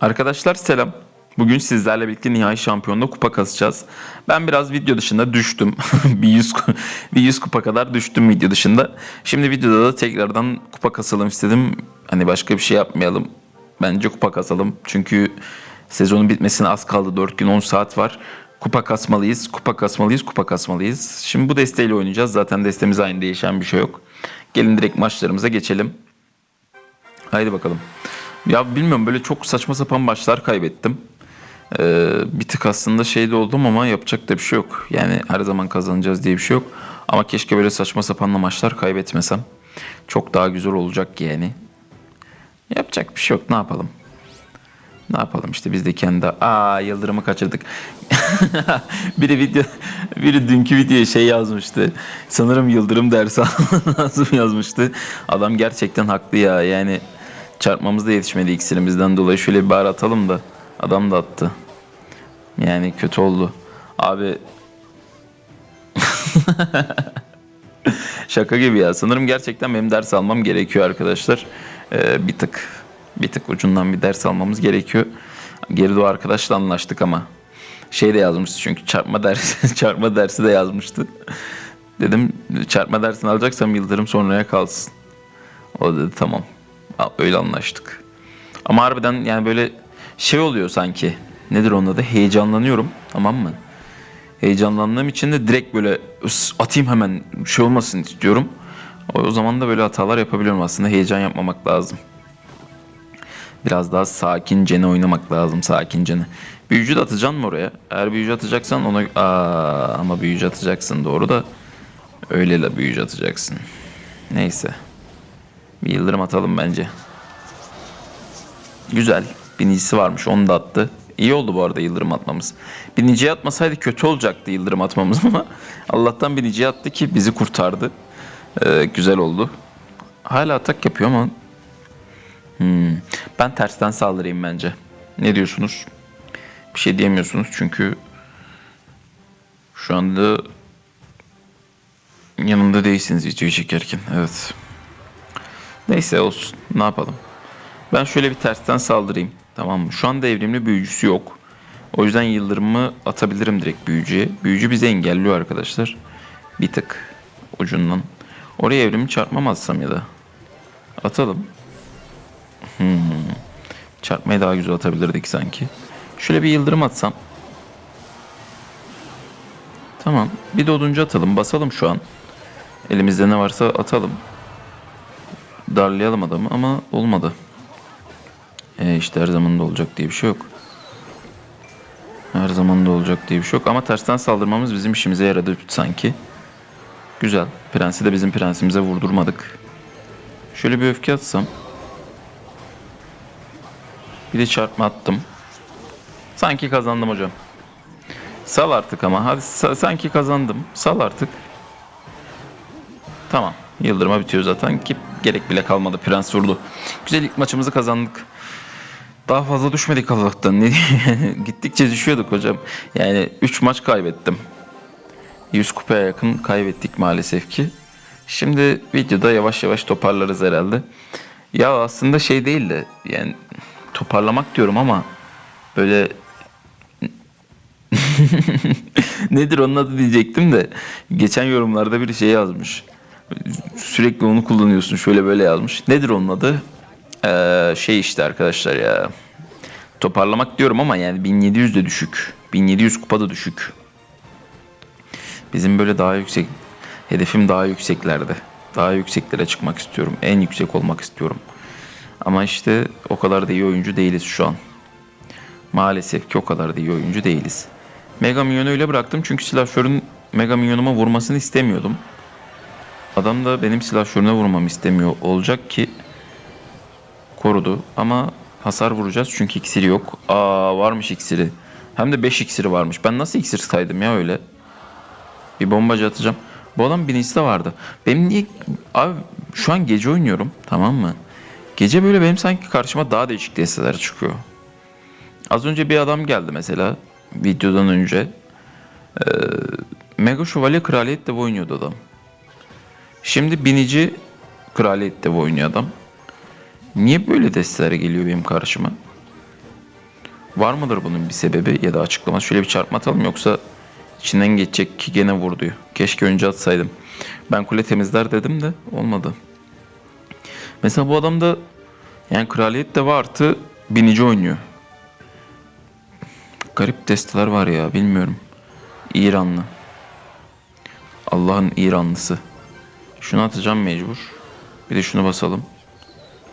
Arkadaşlar selam. Bugün sizlerle birlikte nihai şampiyonluğu kupa kasacağız. Ben biraz video dışında düştüm. bir 100 ku- bir 100 kupa kadar düştüm video dışında. Şimdi videoda da tekrardan kupa kasalım istedim. Hani başka bir şey yapmayalım. Bence kupa kasalım. Çünkü sezonun bitmesine az kaldı. 4 gün 10 saat var. Kupa kasmalıyız, kupa kasmalıyız, kupa kasmalıyız. Şimdi bu desteğiyle oynayacağız. Zaten destemiz aynı değişen bir şey yok. Gelin direkt maçlarımıza geçelim. Haydi bakalım. Ya bilmiyorum böyle çok saçma sapan maçlar kaybettim. Ee, bir tık aslında şeyde oldum ama yapacak da bir şey yok. Yani her zaman kazanacağız diye bir şey yok. Ama keşke böyle saçma sapanla maçlar kaybetmesem. Çok daha güzel olacak yani. Yapacak bir şey yok ne yapalım. Ne yapalım işte biz de kendi... Aa Yıldırım'ı kaçırdık. biri video, biri dünkü videoya şey yazmıştı. Sanırım Yıldırım dersi lazım yazmıştı. Adam gerçekten haklı ya. Yani çarpmamız da yetişmedi iksirimizden dolayı. Şöyle bir bar atalım da. Adam da attı. Yani kötü oldu. Abi Şaka gibi ya. Sanırım gerçekten benim ders almam gerekiyor arkadaşlar. Ee, bir tık bir tık ucundan bir ders almamız gerekiyor. Geri doğu arkadaşla anlaştık ama şey de yazmıştı çünkü çarpma dersi çarpma dersi de yazmıştı. Dedim çarpma dersini alacaksam Yıldırım sonraya kalsın. O dedi tamam. Öyle anlaştık. Ama harbiden yani böyle şey oluyor sanki. Nedir onun adı? Heyecanlanıyorum. Tamam mı? Heyecanlandığım için de direkt böyle "Üs, atayım hemen şey olmasın istiyorum. O zaman da böyle hatalar yapabiliyorum aslında. Heyecan yapmamak lazım. Biraz daha sakincene oynamak lazım sakincene. Büyücü de atacaksın mı oraya? Eğer büyücü atacaksan ona... Aa, ama büyücü atacaksın doğru da öyle la büyücü atacaksın. Neyse. Bir yıldırım atalım bence. Güzel. Binicisi varmış onu da attı. İyi oldu bu arada yıldırım atmamız. Biniciye atmasaydı kötü olacaktı yıldırım atmamız ama Allah'tan biniciye attı ki bizi kurtardı. Ee, güzel oldu. Hala atak yapıyor ama Hmm. Ben tersten saldırayım bence. Ne diyorsunuz? Bir şey diyemiyorsunuz çünkü şu anda yanımda değilsiniz videoyu çekerken. Evet. Neyse olsun. Ne yapalım? Ben şöyle bir tersten saldırayım. Tamam mı? Şu anda evrimli büyücüsü yok. O yüzden yıldırımı atabilirim direkt büyücüye. Büyücü bizi engelliyor arkadaşlar. Bir tık ucundan. Oraya evrimi çarpmam atsam ya da. Atalım. Hmm. Çarpmayı daha güzel atabilirdik sanki. Şöyle bir yıldırım atsam. Tamam. Bir de oduncu atalım. Basalım şu an. Elimizde ne varsa atalım. Darlayalım adamı ama olmadı. E işte her zaman da olacak diye bir şey yok. Her zaman da olacak diye bir şey yok. Ama tersten saldırmamız bizim işimize yaradı sanki. Güzel. Prensi de bizim prensimize vurdurmadık. Şöyle bir öfke atsam. Bir de çarpma attım. Sanki kazandım hocam. Sal artık ama. Hadi sa- sanki kazandım. Sal artık. Tamam. Yıldırıma bitiyor zaten ki gerek bile kalmadı. Prens vurdu. Güzel ilk maçımızı kazandık. Daha fazla düşmedik Allah'tan. Gittikçe düşüyorduk hocam. Yani 3 maç kaybettim. 100 kupaya yakın kaybettik maalesef ki. Şimdi videoda yavaş yavaş toparlarız herhalde. Ya aslında şey değil de yani toparlamak diyorum ama böyle nedir onun adı diyecektim de geçen yorumlarda bir şey yazmış. Sürekli onu kullanıyorsun şöyle böyle yazmış. Nedir onun adı? Ee, şey işte arkadaşlar ya. Toparlamak diyorum ama yani 1700 de düşük. 1700 kupa da düşük. Bizim böyle daha yüksek hedefim daha yükseklerde. Daha yükseklere çıkmak istiyorum. En yüksek olmak istiyorum. Ama işte o kadar da iyi oyuncu değiliz şu an. Maalesef ki o kadar da iyi oyuncu değiliz. Mega Minyon'u öyle bıraktım çünkü silahşörün Mega Minyon'uma vurmasını istemiyordum. Adam da benim silahşörüne vurmamı istemiyor olacak ki korudu ama hasar vuracağız çünkü iksiri yok. Aa varmış iksiri. Hem de 5 iksiri varmış. Ben nasıl iksir saydım ya öyle? Bir bombacı atacağım. Bu adam bilinçli de vardı. Benim niye... Abi şu an gece oynuyorum tamam mı? Gece böyle benim sanki karşıma daha değişik desteler çıkıyor. Az önce bir adam geldi mesela videodan önce. Ee, Mega Şövalye Kraliyet Devi oynuyordu adam. Şimdi Binici Kraliyet Devi oynuyor adam. Niye böyle desteler geliyor benim karşıma? Var mıdır bunun bir sebebi ya da açıklaması? Şöyle bir çarpma atalım yoksa içinden geçecek ki gene vurdu. Keşke önce atsaydım. Ben kule temizler dedim de olmadı. Mesela bu adamda yani kraliyet de var artı binici oynuyor. Garip desteler var ya bilmiyorum. İranlı. Allah'ın İranlısı. Şunu atacağım mecbur. Bir de şunu basalım.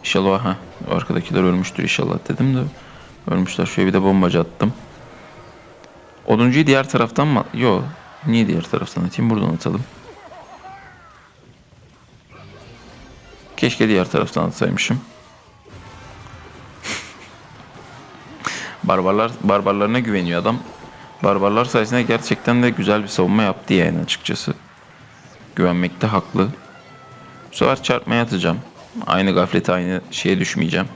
İnşallah ha arkadakiler ölmüştür inşallah dedim de ölmüşler. Şöyle bir de bombacı attım. Oduncuyu diğer taraftan mı? Yo. Niye diğer taraftan atayım? Buradan atalım. Keşke diğer taraftan atsaymışım. Barbarlar barbarlarına güveniyor adam. Barbarlar sayesinde gerçekten de güzel bir savunma yaptı yani açıkçası. Güvenmekte haklı. Bu sefer çarpmaya atacağım. Aynı gaflete aynı şeye düşmeyeceğim.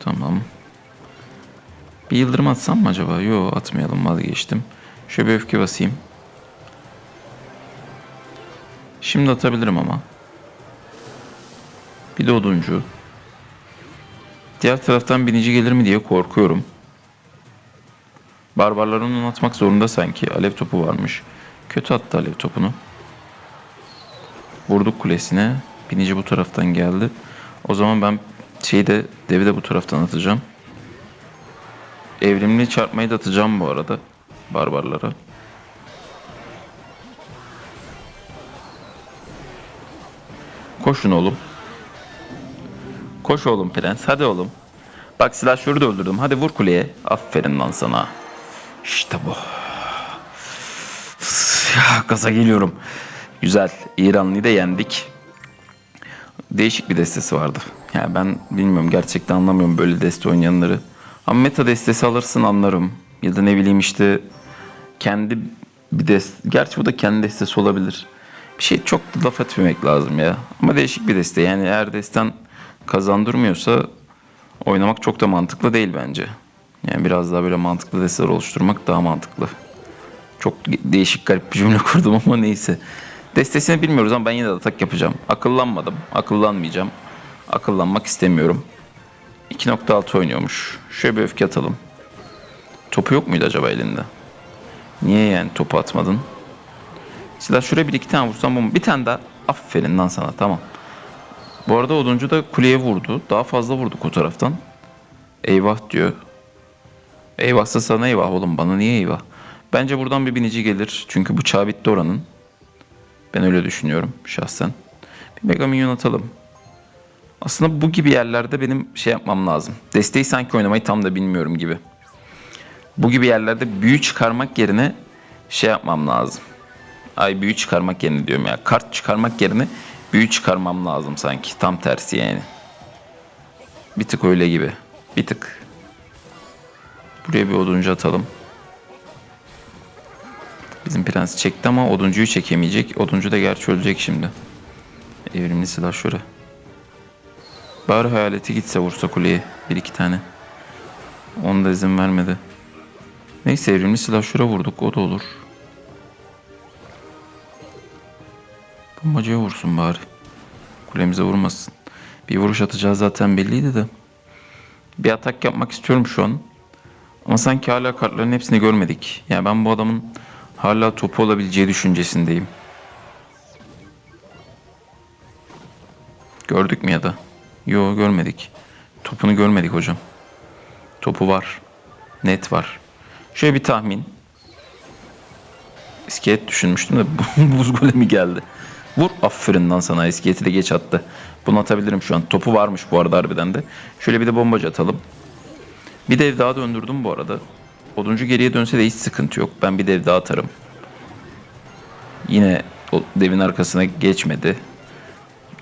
Tamam. Bir yıldırım atsam mı acaba? Yo atmayalım vazgeçtim. Şöyle bir öfke basayım. Şimdi atabilirim ama. Bir de oduncu. Diğer taraftan binici gelir mi diye korkuyorum. Barbarlar onu atmak zorunda sanki. Alev topu varmış. Kötü attı alev topunu. Vurduk kulesine. Binici bu taraftan geldi. O zaman ben şeyi de devi de bu taraftan atacağım. Evrimli çarpmayı da atacağım bu arada. Barbarlara. Koşun oğlum. Koş oğlum prens. Hadi oğlum. Bak silahşörü de öldürdüm. Hadi vur kuleye. Aferin lan sana. İşte bu. Ya, Gaza geliyorum. Güzel. İranlıyı da yendik. Değişik bir destesi vardı. Yani ben bilmiyorum gerçekten anlamıyorum böyle deste oynayanları. Ama meta destesi alırsın anlarım. Ya da ne bileyim işte kendi bir deste. Gerçi bu da kendi destesi olabilir. Bir şey çok da laf etmemek lazım ya. Ama değişik bir deste. Yani eğer desten kazandırmıyorsa oynamak çok da mantıklı değil bence. Yani biraz daha böyle mantıklı desteler oluşturmak daha mantıklı. Çok değişik garip bir cümle kurdum ama neyse. Destesini bilmiyoruz ama ben yine de atak yapacağım. Akıllanmadım. Akıllanmayacağım. Akıllanmak istemiyorum. 2.6 oynuyormuş. Şöyle bir öfke atalım. Topu yok muydu acaba elinde? Niye yani topu atmadın? Silah şuraya bir iki tane vursam bu Bir tane daha. Aferin lan sana tamam. Bu arada oduncu da kuleye vurdu. Daha fazla vurduk o taraftan. Eyvah diyor. Eyvahsa sana eyvah oğlum bana niye eyvah? Bence buradan bir binici gelir. Çünkü bıçağı bitti oranın. Ben öyle düşünüyorum şahsen. Bir mega minyon atalım. Aslında bu gibi yerlerde benim şey yapmam lazım. Desteği sanki oynamayı tam da bilmiyorum gibi. Bu gibi yerlerde büyü çıkarmak yerine şey yapmam lazım. Ay büyü çıkarmak yerine diyorum ya. Kart çıkarmak yerine büyü çıkarmam lazım sanki. Tam tersi yani. Bir tık öyle gibi. Bir tık. Buraya bir oduncu atalım. Bizim prens çekti ama oduncuyu çekemeyecek. Oduncu da gerçi ölecek şimdi. Evrimli silah şöyle. Bari hayaleti gitse vursa kuleye. Bir iki tane. Onu da izin vermedi. Neyse evrimli silah şura vurduk. O da olur. Bombacıya vursun bari. Kulemize vurmasın. Bir vuruş atacağı zaten belliydi de. Bir atak yapmak istiyorum şu an. Ama sanki hala kartların hepsini görmedik. Yani ben bu adamın hala topu olabileceği düşüncesindeyim. Gördük mü ya da? Yo görmedik. Topunu görmedik hocam. Topu var. Net var. Şöyle bir tahmin. İskelet düşünmüştüm de buz golemi geldi. Vur. Aferin lan sana. İskeleti de geç attı. Bunu atabilirim şu an. Topu varmış bu arada harbiden de. Şöyle bir de bombacı atalım. Bir dev daha döndürdüm bu arada. Oduncu geriye dönse de hiç sıkıntı yok. Ben bir dev daha atarım. Yine o devin arkasına geçmedi.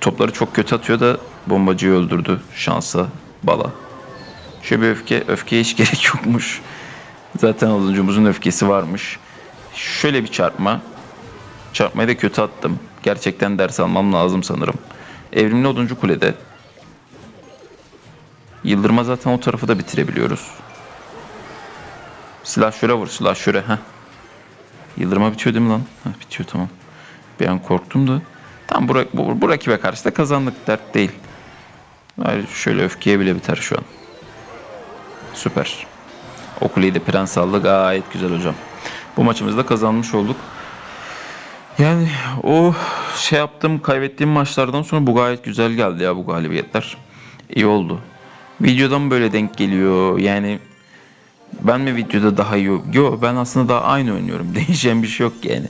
Topları çok kötü atıyor da bombacıyı öldürdü. Şansa bala. Şöyle bir öfke. Öfkeye hiç gerek yokmuş. Zaten oduncumuzun öfkesi varmış. Şöyle bir çarpma. Çarpmayı da kötü attım. Gerçekten ders almam lazım sanırım. Evrimli oduncu kulede. Yıldırma zaten o tarafı da bitirebiliyoruz. Silah şöyle vur, silah şöyle. Heh. Yıldırma bitiyor değil mi lan? Heh, bitiyor tamam. Bir an korktum da. Tam bu, bu, bu rakibe karşı da kazandık dert değil. Hayır, şöyle öfkeye bile biter şu an. Süper. O kuleyi de prens aldı. Gayet güzel hocam. Bu maçımızda kazanmış olduk. Yani o şey yaptığım kaybettiğim maçlardan sonra bu gayet güzel geldi ya bu galibiyetler. İyi oldu. Videodan böyle denk geliyor. Yani ben mi videoda daha iyi? Yok ben aslında daha aynı oynuyorum. Değişen bir şey yok yani.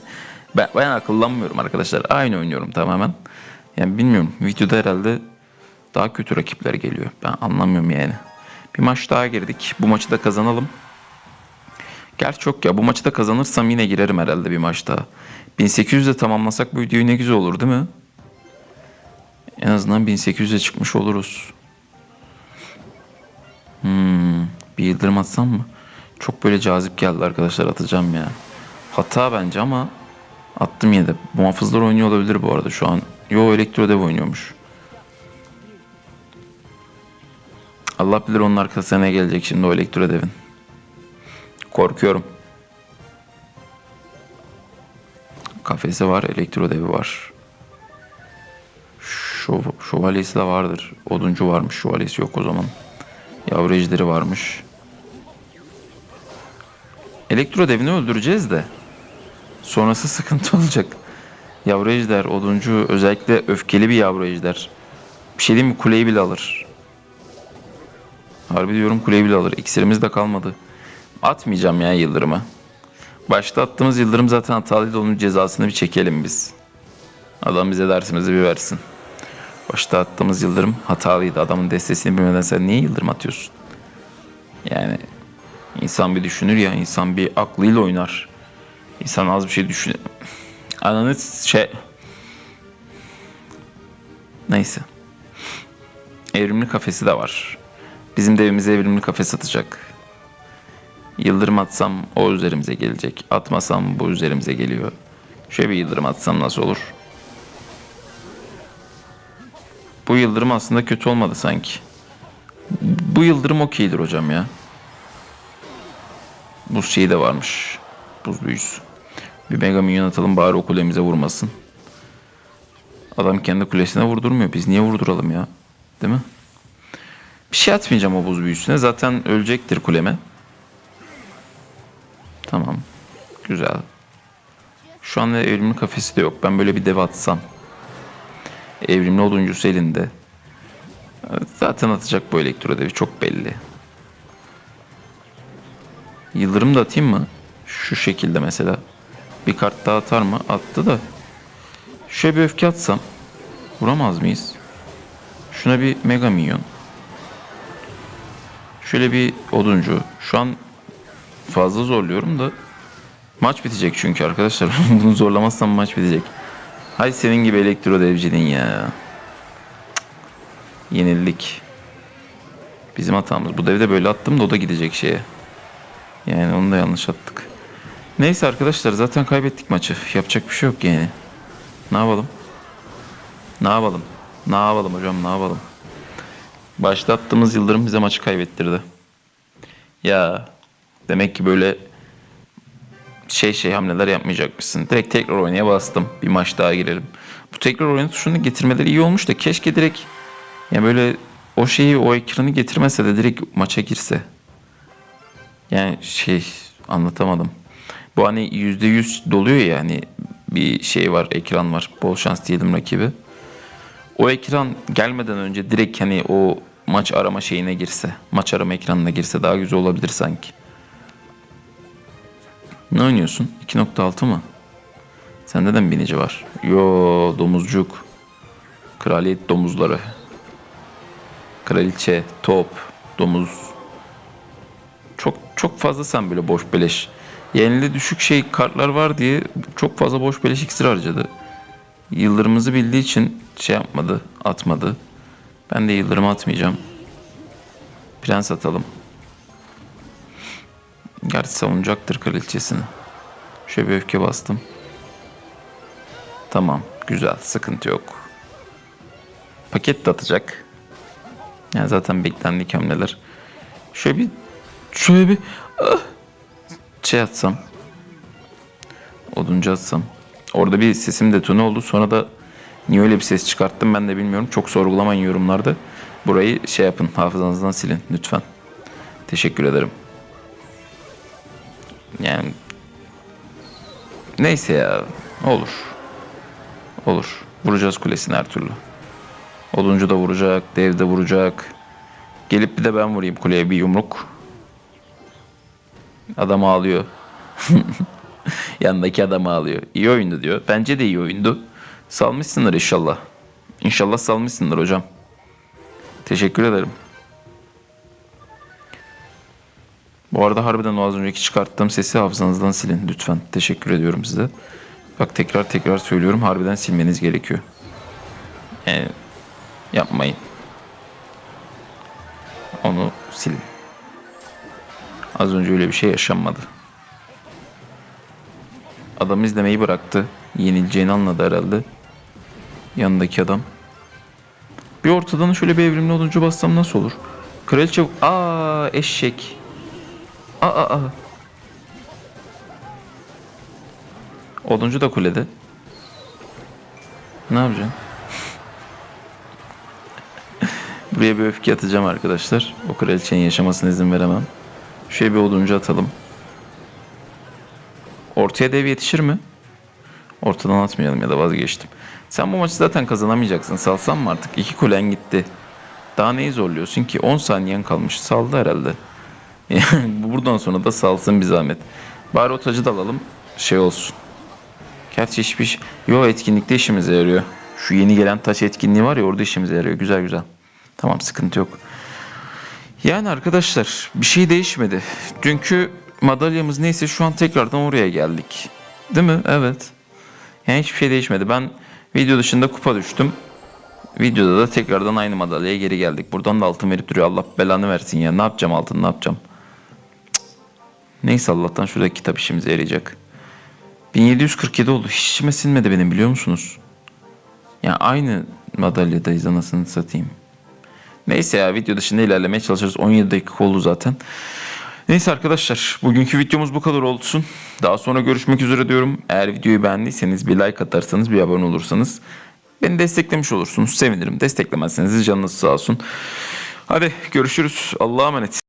Ben, ben akıllanmıyorum arkadaşlar. Aynı oynuyorum tamamen. Yani bilmiyorum. Videoda herhalde daha kötü rakipler geliyor. Ben anlamıyorum yani. Bir maç daha girdik. Bu maçı da kazanalım. Gerçi çok ya. Bu maçı da kazanırsam yine girerim herhalde bir maç daha. 1800'de tamamlasak bu videoyu ne güzel olur değil mi? En azından 1800'e çıkmış oluruz. Hmm, bir yıldırım atsam mı? Çok böyle cazip geldi arkadaşlar atacağım ya. Hata bence ama attım yine de. Muhafızlar oynuyor olabilir bu arada şu an. Yo Elektrodev oynuyormuş. Allah bilir onun arkasına ne gelecek şimdi o Elektrodev'in. Korkuyorum. Kafesi var, Elektrodevi var. Şov, şövalyesi de vardır. Oduncu varmış, şövalyesi yok o zaman. Yavru ejderi varmış. Elektro devini öldüreceğiz de. Sonrası sıkıntı olacak. Yavru ejder, oduncu özellikle öfkeli bir yavru ejder. Bir şey diyeyim mi? Kuleyi bile alır. Harbi diyorum kuleyi bile alır. İksirimiz de kalmadı. Atmayacağım ya yıldırımı. Başta attığımız yıldırım zaten hatalıydı. Onun cezasını bir çekelim biz. Adam bize dersimizi bir versin. Başta attığımız yıldırım hatalıydı. Adamın destesini bilmeden sen niye yıldırım atıyorsun? Yani insan bir düşünür ya, insan bir aklıyla oynar. İnsan az bir şey düşün. Ananı şey... Neyse. Evrimli kafesi de var. Bizim de evimize evrimli kafes atacak. Yıldırım atsam o üzerimize gelecek. Atmasam bu üzerimize geliyor. Şöyle bir yıldırım atsam nasıl olur? Bu yıldırım aslında kötü olmadı sanki. Bu yıldırım okeydir hocam ya. Buz şeyi de varmış. Buz büyüsü. Bir mega minyon atalım bari o kulemize vurmasın. Adam kendi kulesine vurdurmuyor. Biz niye vurduralım ya? Değil mi? Bir şey atmayacağım o buz büyüsüne. Zaten ölecektir kuleme. Tamam. Güzel. Şu anda evrimli kafesi de yok. Ben böyle bir dev atsam. Evrimli oduncusu elinde. Zaten atacak bu elektro devi çok belli. Yıldırım da atayım mı? Şu şekilde mesela. Bir kart daha atar mı? Attı da. Şöyle bir öfke atsam. Vuramaz mıyız? Şuna bir mega minyon. Şöyle bir oduncu. Şu an fazla zorluyorum da. Maç bitecek çünkü arkadaşlar. Bunu zorlamazsam maç bitecek. Hay senin gibi elektro devcinin ya. Yenildik. Bizim hatamız. Bu devde böyle attım da o da gidecek şeye. Yani onu da yanlış attık. Neyse arkadaşlar zaten kaybettik maçı. Yapacak bir şey yok yani. Ne yapalım? Ne yapalım? Ne yapalım hocam ne yapalım? Başta attığımız Yıldırım bize maçı kaybettirdi. Ya demek ki böyle şey şey hamleler yapmayacakmışsın. Direkt tekrar oynaya bastım. Bir maç daha girelim. Bu tekrar oyunu tuşunu getirmeleri iyi olmuş da keşke direkt ya böyle o şeyi o ekranı getirmese de direkt maça girse. Yani şey anlatamadım. Bu hani %100 doluyor ya hani bir şey var ekran var. Bol şans diyelim rakibi. O ekran gelmeden önce direkt hani o maç arama şeyine girse, maç arama ekranına girse daha güzel olabilir sanki. Ne oynuyorsun? 2.6 mı? Sende de mi binici var? Yo domuzcuk. Kraliyet domuzları. Kraliçe, top, domuz. Çok fazla sen böyle boş beleş. Yenili düşük şey kartlar var diye çok fazla boş beleş iksir harcadı. Yıldırımımızı bildiği için şey yapmadı, atmadı. Ben de yıldırım atmayacağım. Prens atalım. Gerçi savunacaktır kraliçesini. Şöyle bir öfke bastım. Tamam. Güzel. Sıkıntı yok. Paket de atacak. Yani zaten beklendik hamleler. Şöyle bir şöyle bir ah, şey atsam. Oduncu atsam. Orada bir sesim detone oldu. Sonra da niye öyle bir ses çıkarttım ben de bilmiyorum. Çok sorgulamayın yorumlarda. Burayı şey yapın. Hafızanızdan silin lütfen. Teşekkür ederim. Yani neyse ya olur. Olur. Vuracağız kulesini her türlü. Oduncu da vuracak, dev de vuracak. Gelip bir de ben vurayım kuleye bir yumruk. Adam ağlıyor. Yanındaki adam ağlıyor. İyi oyundu diyor. Bence de iyi oyundu. Salmışsındır inşallah. İnşallah salmışsındır hocam. Teşekkür ederim. Bu arada harbiden o az önceki çıkarttığım sesi hafızanızdan silin lütfen. Teşekkür ediyorum size. Bak tekrar tekrar söylüyorum harbiden silmeniz gerekiyor. Yani yapmayın. Onu silin. Az önce öyle bir şey yaşanmadı. Adam izlemeyi bıraktı. Yenileceğini anladı herhalde. Yanındaki adam. Bir ortadan şöyle bir evrimli oduncu bassam nasıl olur? Kraliçe... Aa eşek. Aa aa. Oduncu da kulede. Ne yapacaksın? Buraya bir öfke atacağım arkadaşlar. O kraliçenin yaşamasına izin veremem. Şöyle bir oduncu atalım. Ortaya dev yetişir mi? Ortadan atmayalım ya da vazgeçtim. Sen bu maçı zaten kazanamayacaksın. Salsan mı artık? İki kulen gitti. Daha neyi zorluyorsun ki? 10 saniyen kalmış. Saldı herhalde. Yani buradan sonra da salsın bir zahmet. Bari o tacı da alalım. Şey olsun. Gerçi hiçbir şey... Yo etkinlikte işimize yarıyor. Şu yeni gelen taç etkinliği var ya orada işimize yarıyor. Güzel güzel. Tamam sıkıntı yok. Yani arkadaşlar bir şey değişmedi. Dünkü madalyamız neyse şu an tekrardan oraya geldik. Değil mi? Evet. Yani hiçbir şey değişmedi. Ben video dışında kupa düştüm. Videoda da tekrardan aynı madalyaya geri geldik. Buradan da altın verip duruyor. Allah belanı versin ya. Ne yapacağım altın ne yapacağım? Neyse Allah'tan şuradaki kitap işimize yarayacak. 1747 oldu. Hiç içime sinmedi benim biliyor musunuz? Ya aynı madalyadayız anasını satayım. Neyse ya video dışında ilerlemeye çalışırız. 17 dakika oldu zaten. Neyse arkadaşlar bugünkü videomuz bu kadar olsun. Daha sonra görüşmek üzere diyorum. Eğer videoyu beğendiyseniz bir like atarsanız bir abone olursanız beni desteklemiş olursunuz. Sevinirim. Desteklemezseniz de canınız sağ olsun. Hadi görüşürüz. Allah'a emanet.